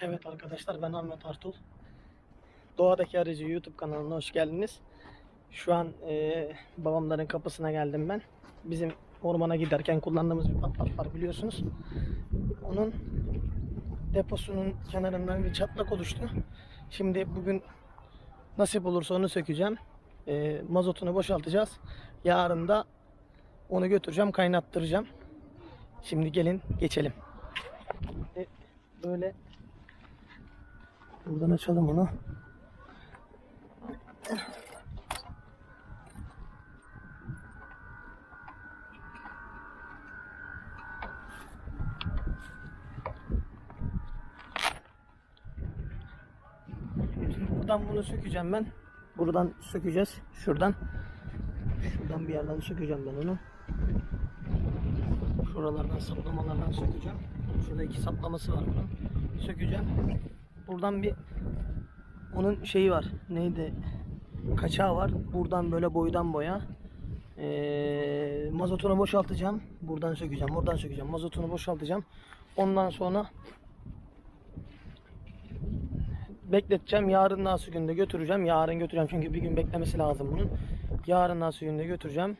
Evet arkadaşlar ben Ahmet Artul. Doğadaki Arıcı YouTube kanalına hoş geldiniz. Şu an e, babamların kapısına geldim ben. Bizim ormana giderken kullandığımız bir patlat var biliyorsunuz. Onun deposunun kenarından bir çatlak oluştu. Şimdi bugün nasip olursa onu sökeceğim. E, mazotunu boşaltacağız. Yarın da onu götüreceğim kaynattıracağım. Şimdi gelin geçelim. E, böyle Buradan açalım onu. Buradan bunu sökeceğim ben. Buradan sökeceğiz. Şuradan. Şuradan bir yerden sökeceğim ben onu. Şuralardan saplamalardan sökeceğim. Şurada iki saplaması var bunun. Sökeceğim. Buradan bir onun şeyi var. Neydi? Kaçağı var. Buradan böyle boydan boya. Ee, mazotunu boşaltacağım. Buradan sökeceğim. Oradan sökeceğim. Mazotunu boşaltacağım. Ondan sonra bekleteceğim. Yarın nasıl günde götüreceğim. Yarın götüreceğim çünkü bir gün beklemesi lazım bunun. Yarın nasıl günde götüreceğim.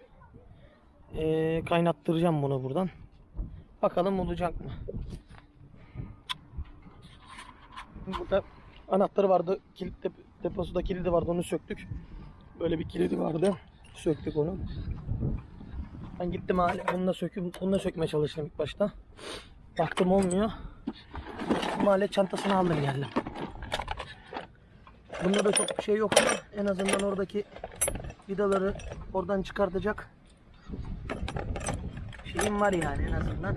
Ee, kaynattıracağım bunu buradan. Bakalım olacak mı? Burada anahtarı vardı. Kilit dep deposu da kilidi vardı. Onu söktük. Böyle bir kilidi vardı. Söktük onu. Ben gittim hali da söküp da sökmeye çalıştım ilk başta. Baktım olmuyor. Mahalle çantasını aldım geldim. Bunda da çok bir şey yok ama en azından oradaki vidaları oradan çıkartacak şeyim var yani en azından.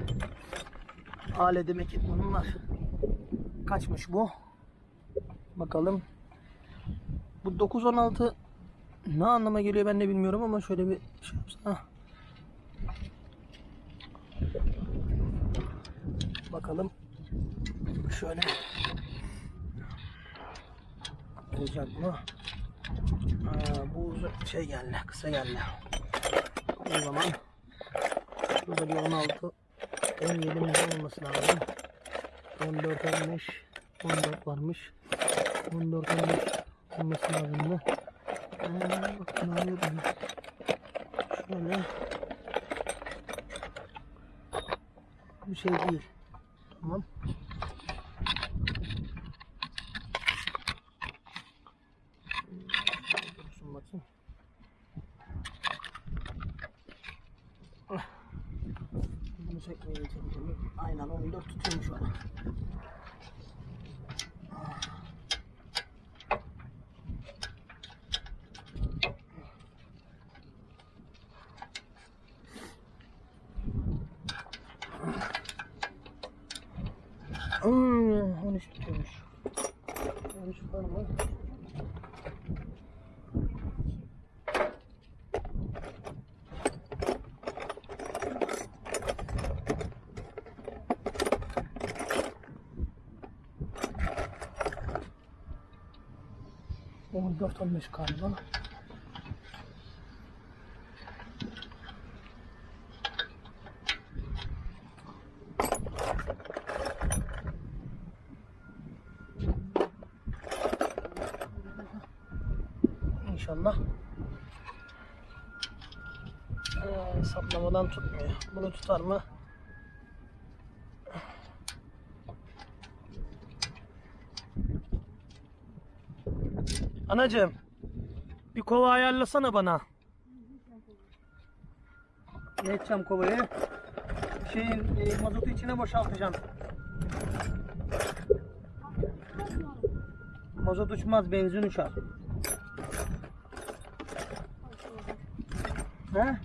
Aletim ekipmanım var. Kaçmış bu? Bakalım. Bu 916 ne anlama geliyor ben de bilmiyorum ama şöyle bir şey yapsana. Bakalım. Şöyle. Olacak mı? Aa, bu şey geldi, kısa geldi. O zaman burada bir 16 17 milyon olması lazım. 14 15 14 varmış. 14 15 olması lazım da. Ee, bak ne alıyorum. Şöyle. Bir şey değil. Tamam. Dursun bakayım. Bunu çekmeye çalışıyorum. Aynen 14 tutuyormuş bana. Hmm, 13 tutuyormuş. 13 var mı? On dört on beş galiba. Ee, saplamadan tutmuyor. Bunu tutar mı? Anacığım. Bir kova ayarlasana bana. Ne edeceğim kovayı? Şeyin e, mazotu içine boşaltacağım. Mazot uçmaz, benzin uçar. He?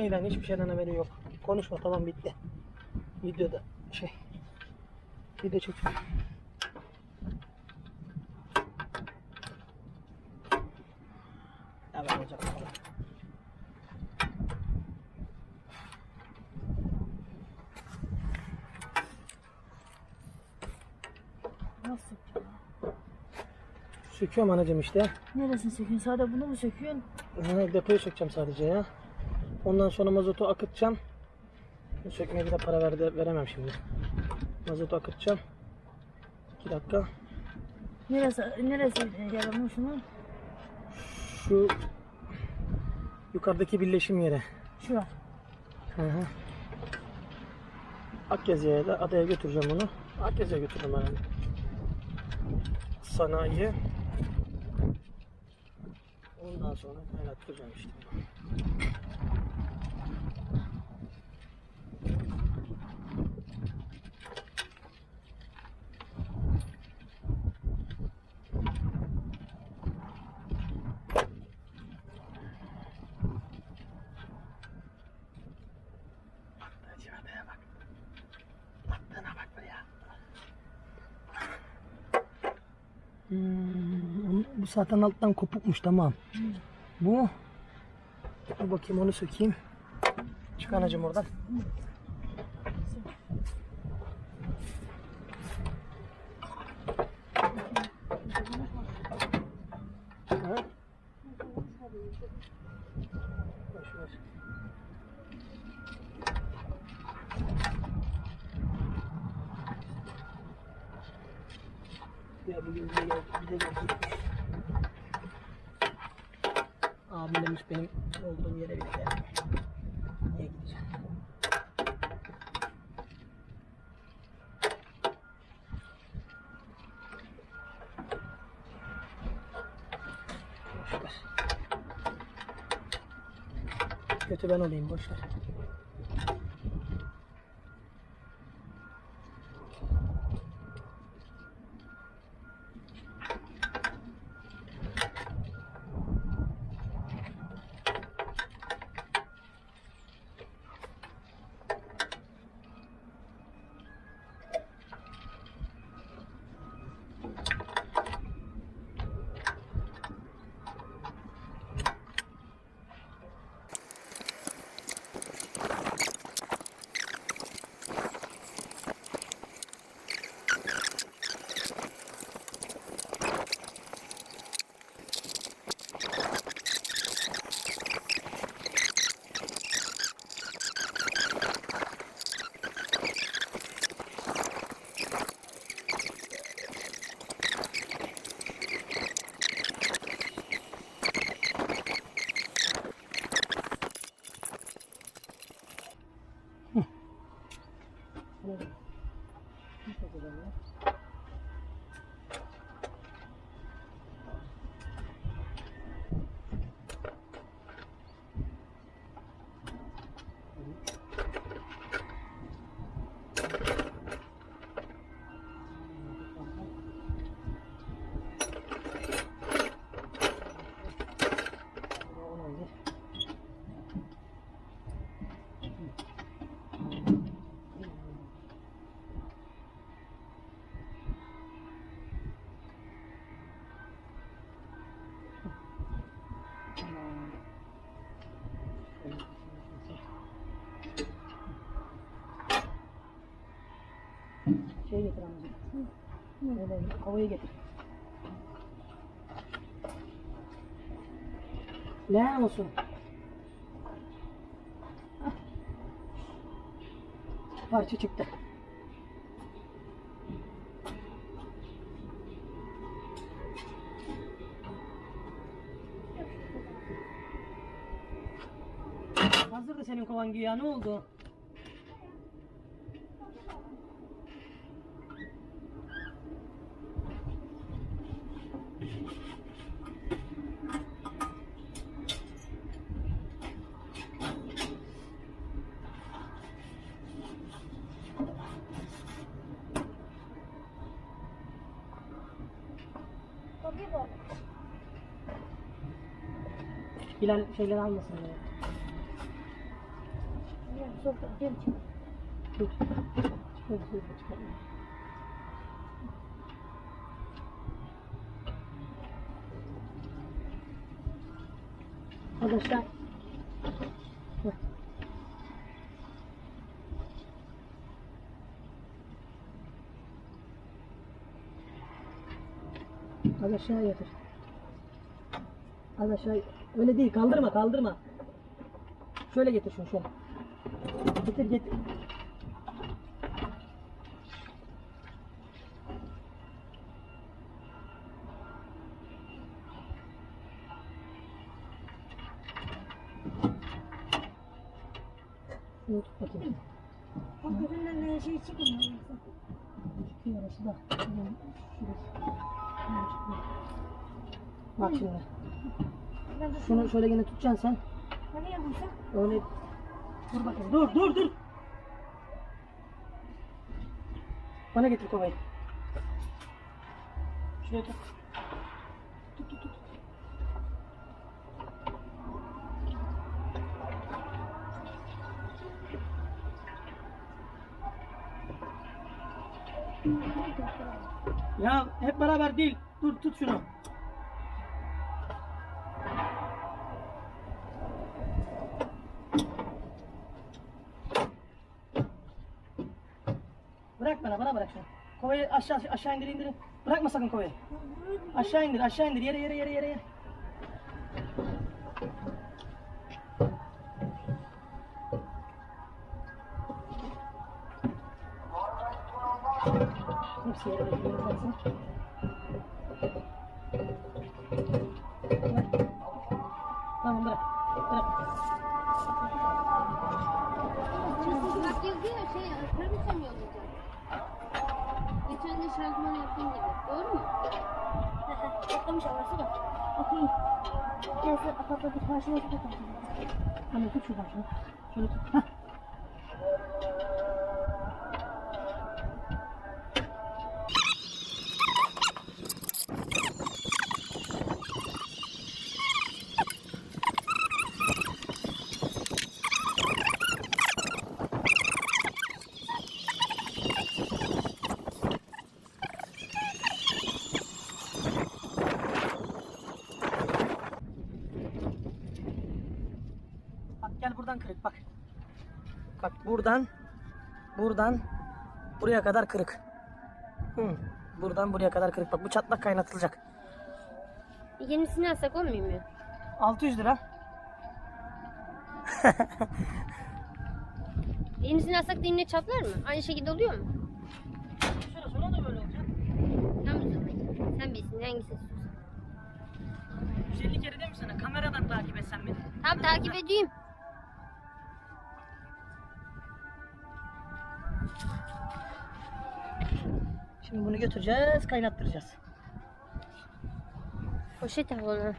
Neyden hiçbir şeyden haberi yok. Konuşma tamam bitti. Videoda şey. Video çekiyor. Falan. Nasıl? Söküyorum anacım işte. Neresini söküyorsun? Sadece bunu mu söküyorsun? Ha, depoyu sökeceğim sadece ya. Ondan sonra mazotu akıtacağım. Sökmeye bir de para verdi, veremem şimdi. Mazotu akıtacağım. 2 dakika. Neresi, neresi yaralım şunu? Şu yukarıdaki birleşim yeri. Şura. Hı hı. Akgezi'ye de adaya götüreceğim onu. Götürürüm ben. onu. Sanayi. Ondan sonra kaynattıracağım işte. Hadi adaya bak. Baktığına bak buraya. Hmm, bu zaten alttan kopukmuş tamam. Bu. Dur bakayım onu sökeyim. Çık anacım oradan. Ha? Boş ver. Ya bugün bize gel, bize gelecekmiş. Abim demiş benim olduğum yere bir de. Niye gideceğim? Boş ver. Kötü ben olayım boş Şey getir amcım. Öyle kovayı getir. Ne olsun? Hah. Parça çıktı. Hazırdı senin kovan güya ne oldu? Bilal şeyleri almasın diye. Sokak gel çık. Arkadaşlar. Az aşağı yatır. Az aşağı. Öyle değil kaldırma kaldırma. Şöyle getir şunu şöyle. Getir getir. Şunu tut bakayım. Bak gözünden ne şey çıkmıyor. Çıkıyor orası da. Şuradan, Şurası. Şuradan çıkıyor. Bak şimdi. Şunu şöyle yine tutacaksın sen. Nereye yapmışsın? Öyle. Dur bakayım. Dur dur dur. Bana getir kovayı. Şuraya tut. Tut tut tut. Ya hep beraber değil. Dur tut şunu. Kovayı aşağı aşağı indir indir. Bırakma sakın kovayı. Aşağı indir, aşağı indir. Yere yere yere yere. Hepsi yere bekliyor baksana. De şarkıman yaptığın gibi. Doğru mu? Atlamış havası da. Bakayım. Neyse atladı bir karşıma tutalım. Hani tut şuradan şunu. Şöyle tut. Hah. Buradan buradan buraya kadar kırık. Hı. Buradan buraya kadar kırık. Bak bu çatlak kaynatılacak. Yenisini alsak olmuyor mu? 600 lira. Yenisini alsak da yine çatlar mı? Aynı şekilde oluyor mu? Şöyle sonra da böyle olacak. Tamam. Sen bilsin hangisi istiyorsan. 150 kere değil mi sana? Kameradan takip etsen beni. Tamam takip edeyim. Şimdi bunu götüreceğiz, kaynattıracağız. Poşet al ona.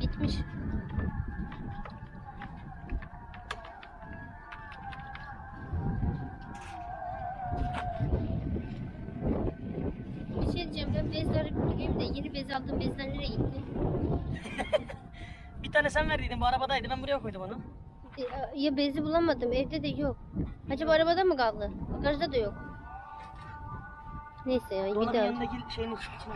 Bitmiş. Bir şey diyeceğim ben bezleri bulayım da yeni bez aldığım bezler nereye gitti? Bir tane sen verdiydin bu arabadaydı. Ben buraya koydum onu. Ya bezi bulamadım evde de yok. Acaba arabada mı kaldı? Bagajda da yok. Neyse ya gider. yanındaki şeyin içine.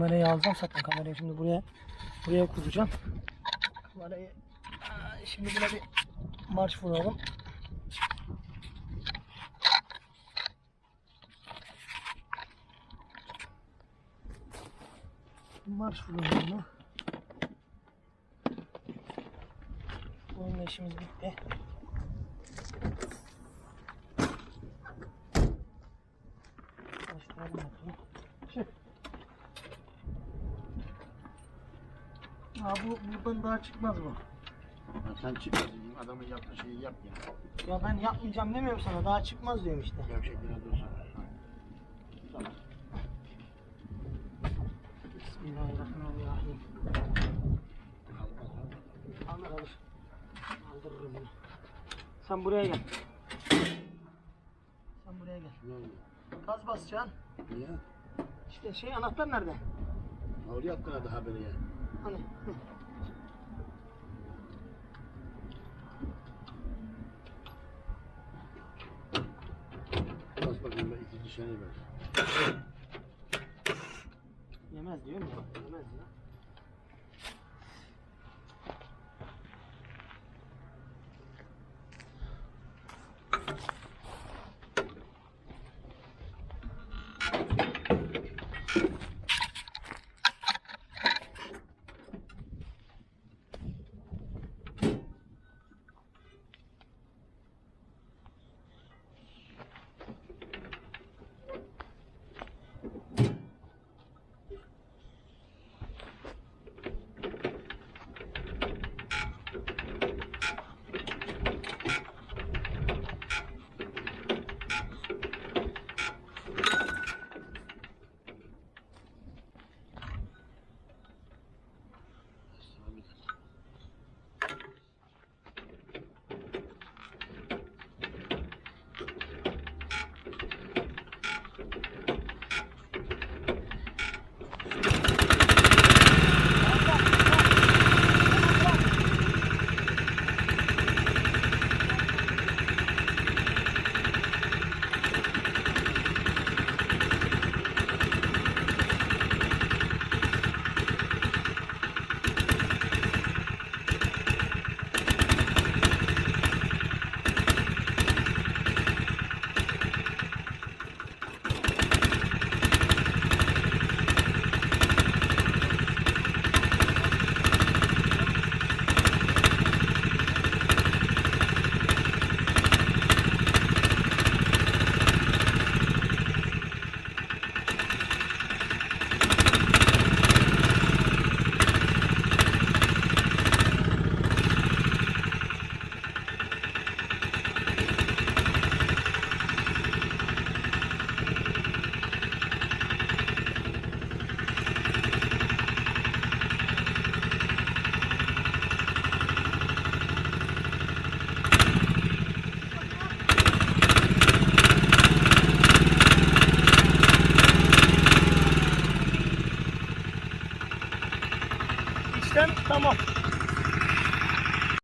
Kamerayı alacağım zaten kamerayı şimdi buraya buraya kuracağım. Kamerayı şimdi buna bir marş vuralım. Marş vuralım bunu. İşimiz bitti. Başlayalım bakalım. Çık. Ha bu buradan daha çıkmaz bu. Ya sen çık adamın yaptığı şeyi yap ya. Ya ben yapmayacağım demiyorum sana daha çıkmaz diyorum işte. Gevşekliğine dursun. Tamam. Bismillahirrahmanirrahim. Alır alır. Aldırırım bunu. Sen buraya gel. Sen buraya gel. Ne oldu? Gaz basacaksın. Niye? İşte şey anahtar nerede? Oraya attın daha haberi ya. Hani? Hı. Bas bakayım ben ikinci şeyini ver. Yemez diyor mu? Yemez ya.